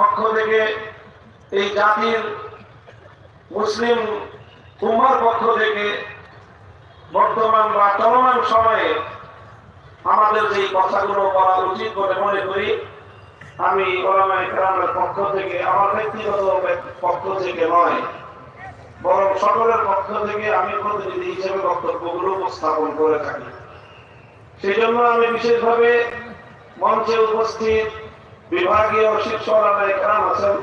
পক্ষ থেকে এই জাতির মুসলিম উম্মার পক্ষ থেকে বর্তমান বা চলমান সময়ে আমাদের যে কথাগুলো বলা উচিত বলে মনে করি, আমি ওলামা ইকরামের পক্ষ থেকে, আমার ব্যক্তিগত পক্ষ থেকে নয়, বরং সকলের পক্ষ থেকে আমি প্রতিনিধি হিসেবে বক্তব্যগুলো উপস্থাপন করে থাকি। সেই জন্য আমি বিশেষভাবে মঞ্চে উপস্থিত বিভাগীয় শিক্ষক একরাম আছেন।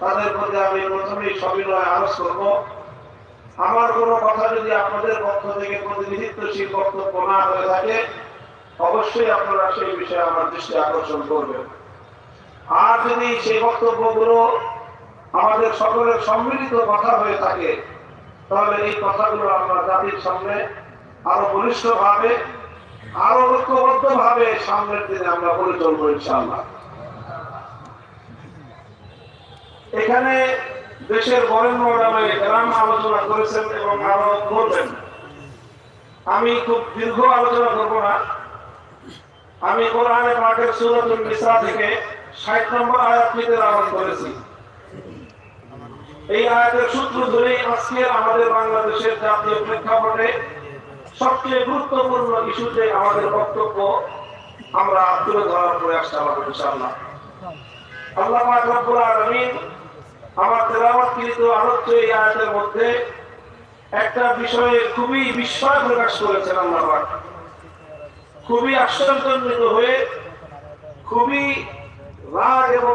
তাদের প্রতি আমি প্রথমেই সবিনয় আলোচ করব। আমার কোনো কথা যদি আপনাদের পক্ষ থেকে প্রতিনিধিত্বশীল বক্তব্য না হয়ে থাকে, অবশ্যই আপনারা সেই বিষয়ে আমার দৃষ্টি আকর্ষণ করবেন। আর যদি সেই বক্তব্যগুলো আমাদের সকলের সম্মিলিত কথা হয়ে থাকে, তাহলে এই কথাগুলো আমরা জাতির সামনে আরও বলিষ্ঠ ভাবে আরও ঐক্যবদ্ধ ভাবে সামনের দিনে আমরা বলে চলবো ইনশাআল্লাহ। এখানে দেশের বরেণ্য গ্রাম আলোচনা করেছেন এবং আরও করবেন। আমি খুব দীর্ঘ আলোচনা করব না। আমি কোরআনে পাকের সুরতুল নিসা থেকে ষাট নম্বর আয়াত নিতে আহ্বান করেছি। এই আয়াতের সূত্র ধরেই আজকে আমাদের বাংলাদেশের জাতীয় প্রেক্ষাপটে সবচেয়ে গুরুত্বপূর্ণ ইস্যুতে আমাদের বক্তব্য আমরা তুলে ধরার প্রয়াস চালাবো ইনশাআল্লাহ। আল্লাহ পাক রব্বুল আলামিন তেলাওয়াতকৃত আলোচ্য এই আয়াতের মধ্যে একটা বিষয়ে খুবই বিস্ময় প্রকাশ করেছেন আল্লাহ খুবই আশ্চর্যজনিত হয়ে খুবই রাগ এবং